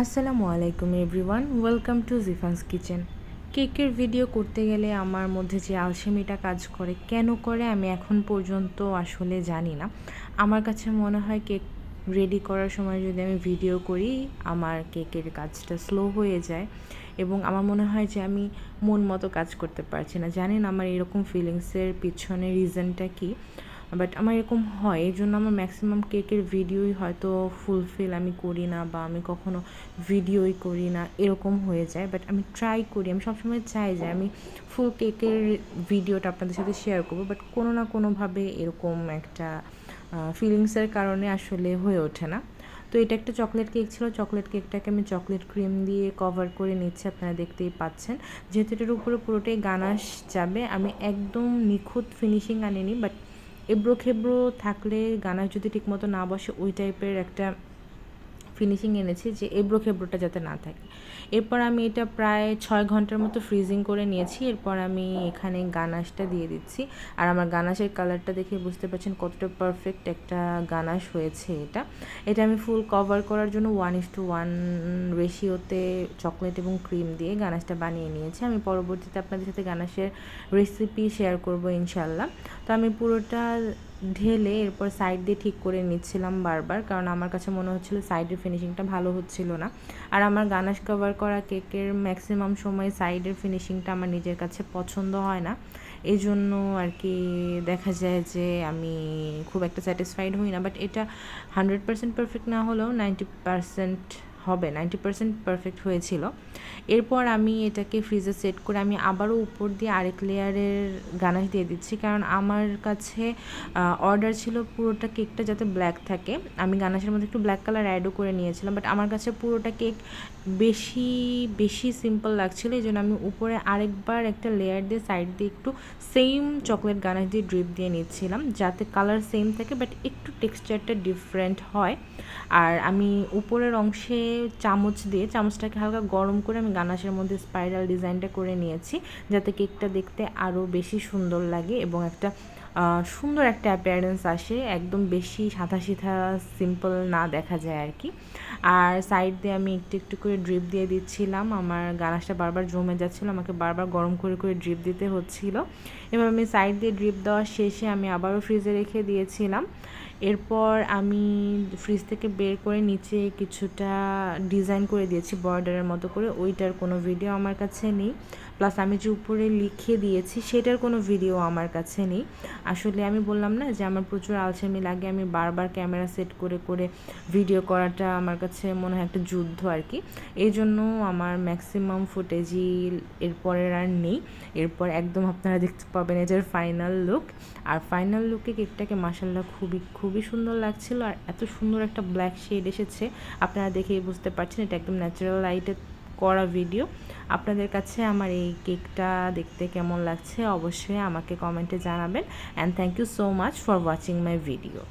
আসসালামু আলাইকুম everyone, welcome to Jifan's kitchen. কেকের ভিডিও করতে গেলে আমার মধ্যে যে আলসেমিটা কাজ করে, কেন করে, আমি এখন পর্যন্ত আসলে জানি না। আমার কাছে মনে হয় কেক রেডি করার সময় যদি আমি ভিডিও করি, আমার কেকের কাজটা স্লো হয়ে যায় এবং আমার মনে হয় যে আমি মন মতো কাজ করতে পারছি না। জানেন আমার এরকম ফিলিংসের পিছনে রিজনটা কী? বাট আমার এরকম হয় এই জন্য আমার ম্যাক্সিমাম কেকের ভিডিওই হয়তো ফুলফিল আমি করি না বা আমি কখনো ভিডিওই করি না, এরকম হয়ে যায়। বাট আমি ট্রাই করি, আমি সবসময় চাই যে আমি ফুল কেকের ভিডিওটা আপনাদের সাথে শেয়ার করব। বাট কোনো না কোনোভাবে এরকম একটা ফিলিংসের কারণে আসলে হয়ে ওঠে না। তো এটা একটা চকলেট কেক ছিল। চকলেট কেকটাকে আমি চকলেট ক্রিম দিয়ে কভার করে নিচ্ছি, আপনারা দেখতেই পাচ্ছেন। যেহেতু এটার উপরে পুরোটাই গানাশ যাবে, আমি একদম নিখুঁত ফিনিশিং আনিনি বাট এবড়ো খেবড়ো থাকলে গানা যদি ঠিকমতো না বসে ওই টাইপের একটা ফিনিশিং এনেছি যে এবড়ো খেবড়োটা যাতে না থাকে। এরপর আমি এটা প্রায় ছয় ঘণ্টার মতো ফ্রিজিং করে নিয়েছি। এরপর আমি এখানে গানাশটা দিয়ে দিচ্ছি। আর আমার গানাশের কালারটা দেখে বুঝতে পারছেন কতটা পারফেক্ট একটা গানাশ হয়েছে এটা। এটা আমি ফুল কভার করার জন্য ওয়ান ইস টু ওয়ান রেশিওতে চকলেট এবং ক্রিম দিয়ে গানাশটা বানিয়ে নিয়েছি। আমি পরবর্তীতে আপনাদের সাথে গানাশের রেসিপি শেয়ার করব ইনশাল্লাহ তো আমি পুরোটা ঢেলে এরপর সাইড দিয়ে ঠিক করে নিচ্ছিলাম বারবার, কারণ আমার কাছে মনে হচ্ছিল সাইডের ফিনিশিংটা ভালো হচ্ছিল না। আর আমার গানাশ কভার করা কেকের ম্যাক্সিমাম সময় সাইডের ফিনিশিংটা আমার নিজের কাছে পছন্দ হয় না। এই জন্য আর কি দেখা যায় যে আমি খুব একটা স্যাটিসফাইড হই না বাট এটা হান্ড্রেড পার্সেন্ট পারফেক্ট না হলেও নাইনটি পার্সেন্ট হবে নাইনটি পার্সেন্ট পারফেক্ট হয়েছিল। এরপর আমি এটাকে ফ্রিজে সেট করে আমি আবারও উপর দিয়ে আরেক লেয়ারের গানাশ দিয়ে দিচ্ছি, কারণ আমার কাছে অর্ডার ছিল পুরোটা কেকটা যাতে ব্ল্যাক থাকে। আমি গানাশের মধ্যে একটু ব্ল্যাক কালার অ্যাডও করে নিয়েছিলাম বাট আমার কাছে পুরোটা কেক বেশি বেশি সিম্পল লাগছিল, এই জন্য আমি উপরে আরেকবার একটা লেয়ার দিয়ে সাইড দিয়ে একটু সেম চকলেট গানাশ দিয়ে ড্রিপ দিয়ে নিচ্ছিলাম, যাতে কালার সেম থাকে বাট একটু টেক্সচারটা ডিফারেন্ট হয়। আর আমি উপরের অংশে চামচ দিয়ে, চামচটাকে হালকা গরম করে আমি গানাশের মধ্যে স্পাইরাল ডিজাইনটা করে নিয়েছি, যাতে কেকটা দেখতে আরও বেশি সুন্দর লাগে এবং একটা সুন্দর একটা অ্যাপিয়ারেন্স আসে, একদম বেশি সাদা সিধা সিম্পল না দেখা যায় আর কি আর সাইড দিয়ে আমি একটু একটু করে ড্রিপ দিয়ে দিচ্ছিলাম, আমার গানাশটা বারবার জমে যাচ্ছিল, আমাকে বারবার গরম করে করে ড্রিপ দিতে হচ্ছিল। এবার আমি সাইড দিয়ে ড্রিপ দেওয়ার শেষে আমি আবারও ফ্রিজে রেখে দিয়েছিলাম। এরপর আমি ফ্রিজ থেকে বের করে নিচে কিছুটা ডিজাইন করে দিয়েছি বর্ডারের মতো করে। ওইটার কোনো ভিডিও আমার কাছে নেই। প্লাস আমি যে উপরে লিখে দিয়েছি, সেটার কোনো ভিডিও আমার কাছে নেই। আসলে আমি বললাম না যে আমার প্রচুর আলসেমি লাগে, আমি বারবার ক্যামেরা সেট করে করে ভিডিও করাটা আমার কাছে মনে হয় একটা যুদ্ধ আর কি। এই জন্য আমার ম্যাক্সিমাম ফুটেজই এরপরের আর নেই। এরপর একদম আপনারা দেখতে পাবেন এটার ফাইনাল লুক আর ফাইনাল লুকে কেকটাকে মাসাল্লাহ খুবই খুবই সুন্দর লাগছিল। আর এত সুন্দর একটা ব্ল্যাক শেড এসেছে, আপনারা দেখেই বুঝতে পারছেন, এটা একদম ন্যাচারাল লাইটে করা ভিডিও আপনাদের কাছে আমার এই কেকটা দেখতে কেমন লাগছে অবশ্যই আমাকে কমেন্টে জানাবেন। And thank you so much for watching my video